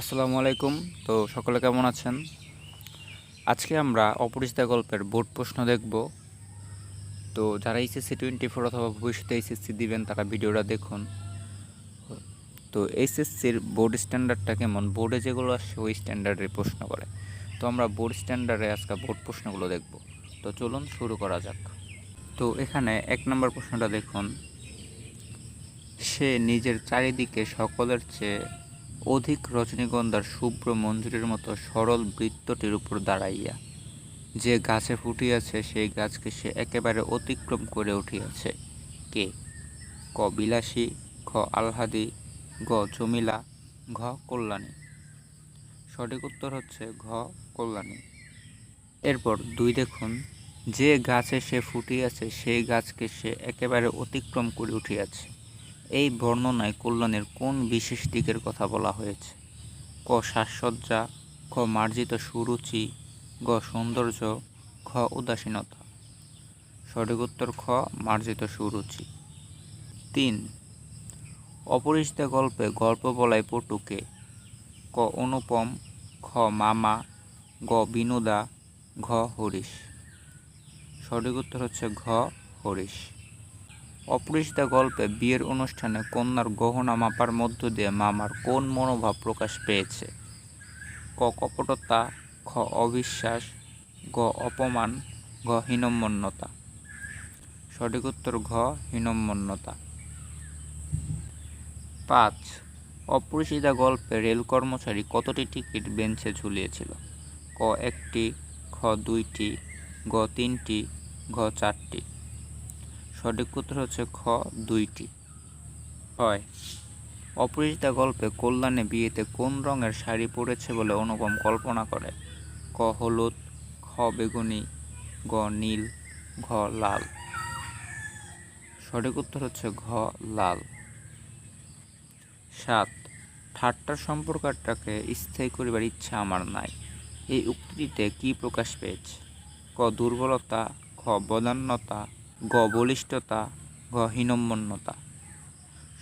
আসসালামু আলাইকুম। তো সকলে কেমন আছেন? আজকে আমরা অপরিচিতা গল্পের বোর্ড প্রশ্ন দেখব। তো যারা এইচএসসি টোয়েন্টি ফোর অথবা ভবিষ্যতে এইচএসসি দিবেন, তারা ভিডিওটা দেখুন। তো এইচএসসির বোর্ড স্ট্যান্ডার্ডটা কেমন? বোর্ডে যেগুলো আসছে ওই স্ট্যান্ডার্ডের প্রশ্ন করে। তো আমরা বোর্ড স্ট্যান্ডার্ডে আজকে বোর্ড প্রশ্নগুলো দেখব। তো চলুন শুরু করা যাক। তো এখানে এক নম্বর প্রশ্নটা দেখুন। সে নিজের চারিদিকে সকলের চেয়ে অধিক রজনীগন্ধার শুভ্র মঞ্জুরির মতো সরল বৃত্তটির উপর দাঁড়াইয়া যে গাছে ফুটিয়াছে, সেই গাছকে সে একেবারে অতিক্রম করে উঠিয়াছে। কে? ক বিলাসী, খ আলহাদি গ জমিলা, ঘ কল্যাণী। সঠিক উত্তর হচ্ছে ঘ কল্যাণী। এরপর দুই দেখুন, যে গাছে সে ফুটিয়াছে, সেই গাছকে সে একেবারে অতিক্রম করে উঠিয়াছে। এই বর্ণনায় কল্যাণের কোন বিশেষ দিকের কথা বলা হয়েছে? ক, সাজসজ্জা, খ, মার্জিত সুরুচি, গ, সৌন্দর্য খ উদাসীনতা। সঠিক উত্তর খ, মার্জিত সুরুচি। তিন, অপরিচিত গল্পে গল্প বলায় পটুকে। ক, অনুপম, খ, মামা, গ, বিনোদা, ঘ, হরিশ। সঠিক উত্তর হচ্ছে ঘ, হরিশ। অপরিচিতা গল্পে বিয়ের অনুষ্ঠানে কন্যার গহনা মাপার মধ্য দিয়ে মামার কোন মনোভাব প্রকাশ পেয়েছে? ক কপটতা, খ অবিশ্বাস, গ অপমান, ঘ হীনম্মন্যতা। সঠিক উত্তর ঘ হীনম্মন্যতা। পাঁচ অপরিচিতা গল্পে রেল কর্মচারী কতটি টিকিট বেঞ্চে ঝুলিয়েছিল? ক একটি, খ দুইটি, গ তিনটি ঘ চারটি। সঠিক উত্তর হচ্ছে খ, দুইটি। হয়। অপরিচিতা গল্পে কল্যাণে বিয়েতে কোন রঙের শাড়ি পরেছে বলে অনুপম কল্পনা করে? ক, হলুদ, খ, বেগুনি, গ, নীল, ঘ, লাল। সঠিক উত্তর হচ্ছে ঘ, লাল। সাত ঠাট্টার সম্পর্কটাকে স্থায়ী করিবার ইচ্ছা আমার নাই। এই উক্তিটিতে কি প্রকাশ পেয়েছে? ক, দুর্বলতা, খ, বদান্যতা গ বলিষ্ঠতা গ হীনম্মন্যতা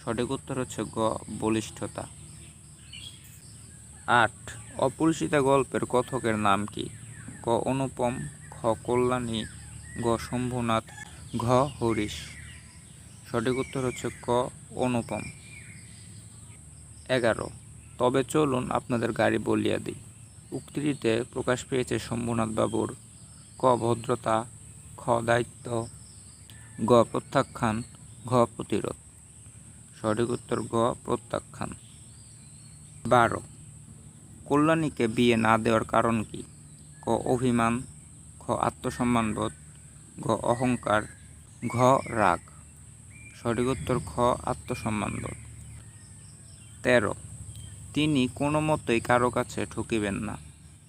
সঠিক উত্তর হচ্ছে গ বলিষ্ঠতা আট অপরিচিতা গল্পের কথকের নাম কি? ক অনুপম, খ কল্যাণী, গ শম্ভুনাথ, ঘ হরিশ। সঠিক উত্তর হচ্ছে ক অনুপম। এগারো, তবে চলুন আপনাদের গাড়ি বলিয়া দিই। উক্তিটিতে প্রকাশ পেয়েছে শম্ভুনাথ বাবুর ক ভদ্রতা, খ দায়িত্ব গ প্রত্যাখ্যান, ঘ প্রতিরোধ। সঠিক উত্তর গ প্রত্যাখ্যান। বারো। কল্যাণীকে বিয়ে না দেওয়ার কারণ কি? ক অভিমান, খ আত্মসম্মানবোধ, ঘ অহংকার, ঘ রাগ। সঠিক উত্তর, খ আত্মসম্মানবোধ। তেরো। তিনি কোনো মতেই কারও কাছে ঠকিবেন না।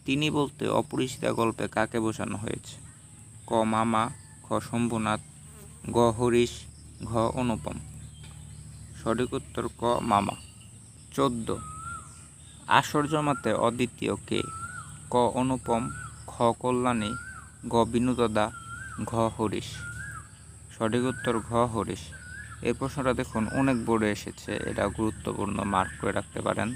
তিনি বলতে অপরিচিতা গল্পে কাকে বোঝানো হয়েছে? ক মামা, খ শম্ভুনাথ গ হরিশ, ঘ অনুপম। সঠিক উত্তর ক মামা। চোদ্দ। আসর জমাতে অদ্বিতীয় কে? ক অনুপম, খ কল্যাণী, গ বিনুদদা, ঘ হরিশ। সঠিক উত্তর ঘ হরিশ। এই প্রশ্নটা দেখুন, অনেক বোর্ডে এসেছে, এটা গুরুত্বপূর্ণ মার্ক করে রাখতে পারেন।